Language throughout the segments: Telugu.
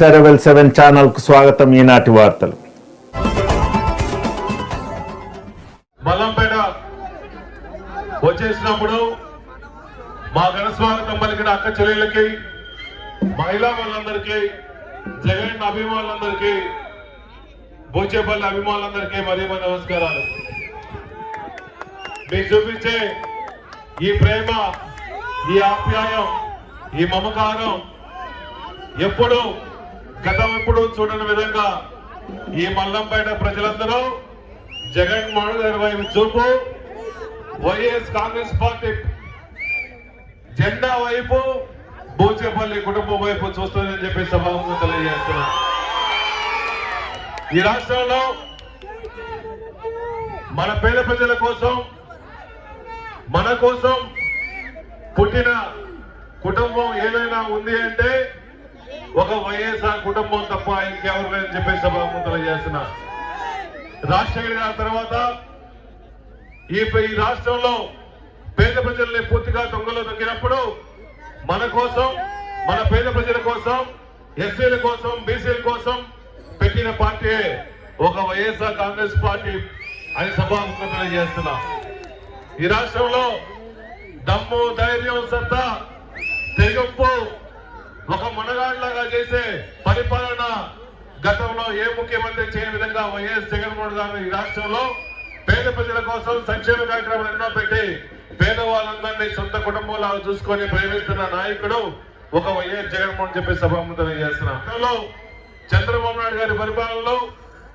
సెరవెల్ సెవెన్ ఛానల్కు స్వాగతం ఈనాటి వార్తలు. మల్లంపేట వచ్చేసినప్పుడు మా ఘన స్వాగతం పలికిన అక్క చెల్లెళ్ళకి మహిళా వాళ్ళందరికీ జగన్ అభిమానులందరికీ బోచేపల్లి అభిమానులందరికీ మరీ మరి నమస్కారాలు. మీకు చూపించే ఈ ప్రేమ ఈ ఆప్యాయం ఈ మమకారం ఎప్పుడూ గతం ఎప్పుడు చూడని విధంగా ఈ మల్లంపేట ప్రజలందరూ జగన్మోహన్ గారి వైపు చూపు వైఎస్ కాంగ్రెస్ పార్టీ జెండా వైపు బూచేపల్లి కుటుంబం వైపు చూస్తుందని చెప్పి సభాముఖం తెలియజేస్తున్నా. ఈ రాష్ట్రంలో మన పేద ప్రజల కోసం మన కోసం పుట్టిన కుటుంబం ఏదైనా ఉంది అంటే ఒక వైఎస్ఆర్ కుటుంబం తప్ప ఇంకెవరు లేదని చెప్పేసి సభాముఖం తెలియజేస్తున్నా రాజశేఖర్ గారి తర్వాత ఈ ఈ రాష్ట్రంలో పేద ప్రజల్ని పూర్తిగా దొంగలో దొక్కినప్పుడు మన కోసం మన పేద ప్రజల కోసం ఎస్సీల కోసం బీసీల కోసం పెట్టిన పార్టీ ఒక వైఎస్ఆర్ కాంగ్రెస్ పార్టీ అని సభాముఖం తెలియజేస్తున్నా ఈ రాష్ట్రంలో దమ్ము ధైర్యం సత్తా తెగింపు ఒక మనగాడిలాగా చేసే పరిపాలన గతంలో ఏ ముఖ్యమంత్రి చేయని విధంగా వైఎస్ జగన్మోహన్ గారు ఈ రాష్ట్రంలో పేద ప్రజల కోసం సంక్షేమ కార్యక్రమాలు ఎన్నో పెట్టి పేదవాళ్ళందరినీ సొంత కుటుంబంలో చూసుకొని ప్రేమిస్తున్న నాయకుడు ఒక వైఎస్ జగన్మోహన్ చెప్పి సభాముఖం చేస్తున్నా చంద్రబాబు నాయుడు గారి పరిపాలనలో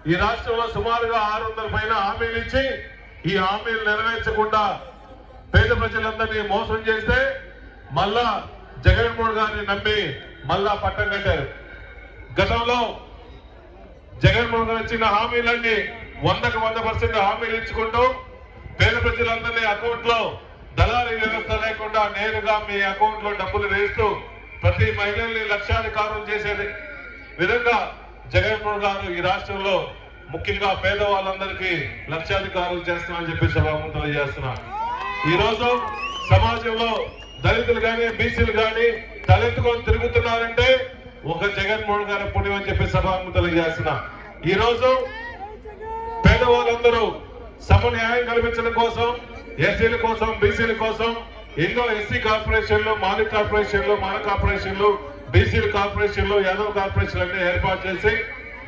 ఈ రాష్ట్రంలో సుమారుగా ఆరు వందల పైన హామీలు ఇచ్చి ఈ హామీలు నెరవేర్చకుండా పేద ప్రజలందరినీ మోసం చేస్తే మళ్ళా జగన్మోహన్ గారిని నమ్మి మళ్ళా పట్టం కట్టారు. గతంలో జగన్మోహన్ గారు ఇచ్చిన హామీలన్నీ వందకు వంద పర్సెంట్ హామీలు ఇచ్చుకుంటూ పేద ప్రజలందరినీ అకౌంట్లో దళారీ వ్యవస్థ లేకుండా నేరుగా మీ అకౌంట్లో డబ్బులు వేస్తూ ప్రతి మహిళల్ని లక్షాధికారులు చేసేది. విధంగా జగన్మోహన్ గారు ఈ రాష్ట్రంలో ముఖ్యంగా పేదవాళ్ళందరికీ లక్షాధికారులు చేస్తున్నారని చెప్పి సభాముఖం తెలియజేస్తున్నా. ఈ రోజు సమాజంలో దళితులు కానీ బీసీలు కానీ తలెత్తుకొని తిరుగుతున్నారంటే ఒక జగన్మోహన్ గారి పుణ్యం అని చెప్పి సభాముఖం తెలియజేసిన ఈ రోజు పేదవాళ్ళందరూ సమన్యాయం కల్పించడం కోసం ఎస్సీల కోసం బీసీల కోసం ఎన్నో ఎస్సీ కార్పొరేషన్లు మాలిక్ కార్పొరేషన్లు మాన కార్పొరేషన్లు బీసీల కార్పొరేషన్లు యాదవ్ కార్పొరేషన్లు అన్ని ఏర్పాటు చేసి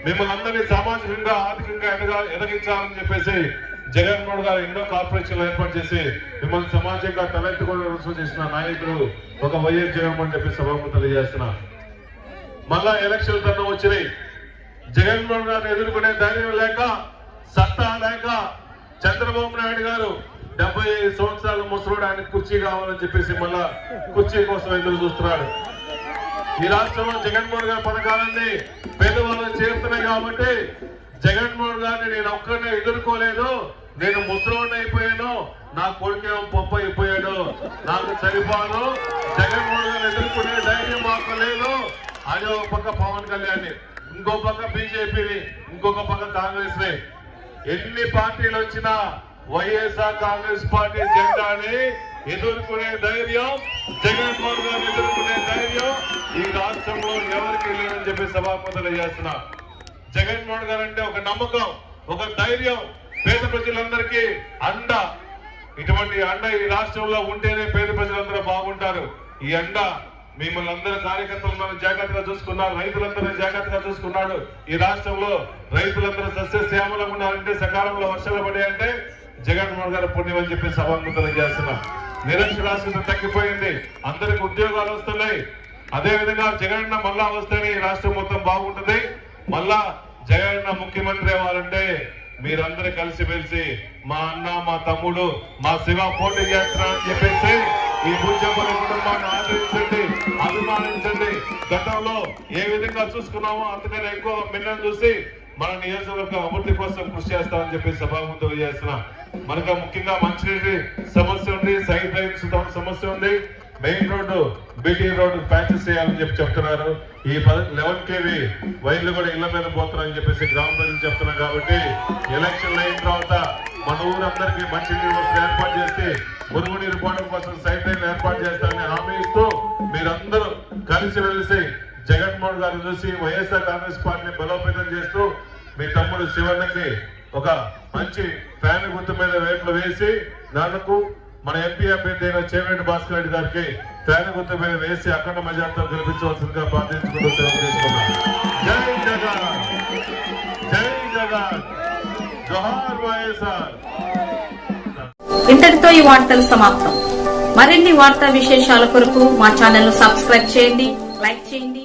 మిమ్మల్ని అందరినీ సామాజికంగా ఆర్థికంగా ఎదగించాలని చెప్పేసి జగన్మోహన్ గారు ఎన్నో కార్పొరేషన్లు ఏర్పాటు చేసి మిమ్మల్ని సమాజంగా తలెత్తుకోవడం చేసిన నాయకుడు ఒక వైఎస్ జగన్మోహన్ చెప్పి సభకు తెలియజేస్తున్నా. మళ్ళా ఎలక్షన్ తరుణం వచ్చినాయి. జగన్మోహన్ గారిని ఎదుర్కొనే ధైర్యం లేక సత్తా లేక చంద్రబాబు నాయుడు గారు డెబ్బై ఐదు సంవత్సరాల ముసలోడు ఆయన కుర్చీ కావాలని చెప్పేసి మళ్ళా కుర్చీ కోసం ఎదురు చూస్తున్నాడు. ఈ రాష్ట్రంలో జగన్మోహన్ గారి పథకాలన్నీ పేదవాళ్ళు చేరుతున్నాయి కాబట్టి జగన్మోహన్ గారిని నేను ఒక్కడినే ఎదుర్కోలేదు. నేను ముసలోడిని అయిపోయాను. నా కొడుకేమో పప్పు అయిపోయాడు. నాకు సరిపోను జగన్మోహన్ గారిని ఎదుర్కొనే ధైర్యం మాకు లేదు. అది ఒక పక్క పవన్ కళ్యాణ్ ఇంకో పక్క బీజేపీని ఇంకొక పక్క కాంగ్రెస్ని ఎన్ని పార్టీలు వచ్చినా వైఎస్ఆర్ కాంగ్రెస్ పార్టీ జెండాని ఎదుర్కొనే ధైర్యం జగన్మోహన్ గారిని ఎదుర్కొనే ధైర్యం ఈ రాష్ట్రంలో ఎవరికి లేదని చెప్పి సభాపతులు చేస్తున్నా జగన్మోహన్ గారు అంటే ఒక నమ్మకం ఒక ధైర్యం. పేద ప్రజలందరికీ అండ. ఇటువంటి అండ ఈ రాష్ట్రంలో ఉంటేనే పేద ప్రజలందరూ బాగుంటారు. ఈ అండ మిమ్మల్ని అందరూ కార్యకర్తలను జాగ్రత్తగా చూసుకున్నారు రైతులందరూ జాగ్రత్తగా చూసుకున్నాడు. ఈ రాష్ట్రంలో రైతులందరూ సస్యశ్యామలంగా ఉన్నారంటే సకాలంలో వర్షాలు పడాయంటే జగన్మోహన్ గారు పుణ్యం అని చెప్పి సభాముఖం చేస్తున్నా. నిరక్షరాస్యత తగ్గిపోయింది. అందరికి ఉద్యోగాలు వస్తున్నాయి. అదే విధంగా మళ్ళా వస్తేనే ఈ రాష్ట్రం మొత్తం బాగుంటుంది. మళ్ళా జగన్ ముఖ్యమంత్రి అవ్వాలంటే మీరందరూ కలిసి మెలిసి మా అన్న మా తమ్ముడు మా శివ పోటీ చేస్తున్నారని చెప్పేసి ఈ పూజపల్లి కుటుంబాన్ని ఆదరించండి అభిమానించండి. గతంలో ఏ విధంగా చూసుకున్నామో అంతకన్నా ఎక్కువ మిన్నని చూసి మన నియోజకవర్గం అభివృద్ధి కోసం కృషి చేస్తామని చెప్పి సభాముఖం తెలియజేస్తున్నా. మనకు ముఖ్యంగా మంచినీటి సమస్య ఉంది సైడ్ లైన్స్ సమస్య ఉంది. Main road BT road patches చేయాలని చెప్పి చెప్తున్నారు. ఈ లెవెన్ కేవీ వైర్లు కూడా ఇళ్ళ మీద పోతున్నారని చెప్పేసి గ్రామ ప్రజలు చెప్తున్నారు కాబట్టి ఎలక్షన్లు అయిన తర్వాత మన ఊరందరికీ మంచి వసతి ఏర్పాటు చేసి మురుగునీరు పోవడం కోసం సైడ్ లైన్ ఏర్పాటు చేస్తారని హామీ ఇస్తూ మీరందరూ కలిసి వెలిసి జగన్మోహన్ గారు చూసి వైఎస్ఆర్ కాంగ్రెస్ పార్టీని బలోపేతం చేస్తూ మీ తమ్ముడు శివన్నకి ఒక మంచి ఫ్యాన్ గుర్తు మీద వేట్లు వేసి నాకు మన ఎంపీ అభ్యర్థి అయిన చేవేటి భాస్కర్ రెడ్డి గారికి తేన గుర్తు మీద వేసి అఖండ మెజార్టీతో గెలిపించవలసిందిగా ప్రార్థించుకుంటూ సెలవు జై జగన్! జై జగన్! జోహార్ వైఎస్ఆర్! ఇంతటితో ఈ వార్తలు సమాప్తం. మరిన్ని వార్తా విశేషాల కొరకు మా ఛానల్ను సబ్స్క్రైబ్ చేయండి లైక్ చేయండి.